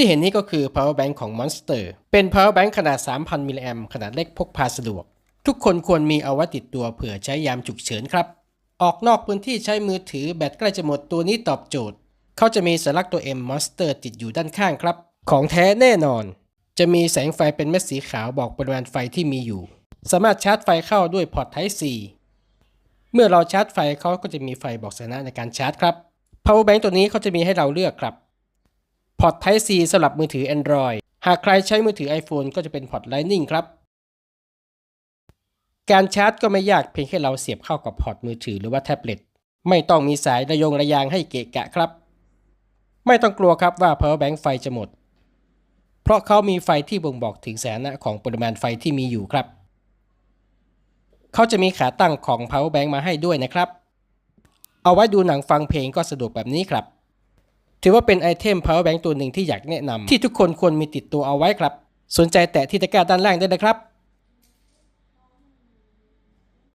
ที่เห็นนี้ก็คือ power bank ของ Monster เป็น power bank ขนาด 3,000 มิลลิแอมขนาดเล็กพกพาสะดวก ทุกคนควรมีเอาไว้ติดตัวเผื่อใช้ยามฉุกเฉินครับ ออกนอกพื้นที่ใช้มือถือแบตใกล้จะหมดตัวนี้ตอบโจทย์ เขาจะมีสัญลักษณ์ตัว M Monster ติดอยู่ด้านข้างครับ ของแท้แน่นอน จะมีแสงไฟเป็นเม็ดสีขาวบอกปริมาณไฟที่มีอยู่ สามารถชาร์จไฟเข้าด้วยพอร์ต Type C เมื่อเราชาร์จไฟเขาก็จะมีไฟบอกสถานะในการชาร์จครับ power bank ตัวนี้เขาจะมีให้เราเลือกครับ พอร์ต Type C สำหรับมือถือ Android หากใครใช้มือถือ iPhone ก็จะเป็นพอร์ต Lightning ครับ การชาร์จก็ไม่ยากเพียงแค่เราเสียบเข้ากับพอร์ตมือถือหรือว่าแท็บเล็ตไม่ต้องมีสายระยงระยางให้เกะกะครับ ไม่ต้องกลัวครับว่า power bank ไฟจะหมด เพราะเขามีไฟที่บ่งบอกถึงสถานะของปริมาณไฟที่มีอยู่ครับ เขาจะมีขาตั้งของ power bank มาให้ด้วยนะครับ เอาไว้ดูหนังฟังเพลงก็สะดวกแบบนี้ครับ ถือว่าเป็นไอเทม power bank ตัวหนึ่งที่อยากแนะนำที่ทุกคนควรมีติดตัวเอาไว้ครับ สนใจแตะที่ตะกร้าด้านล่างได้เลยครับ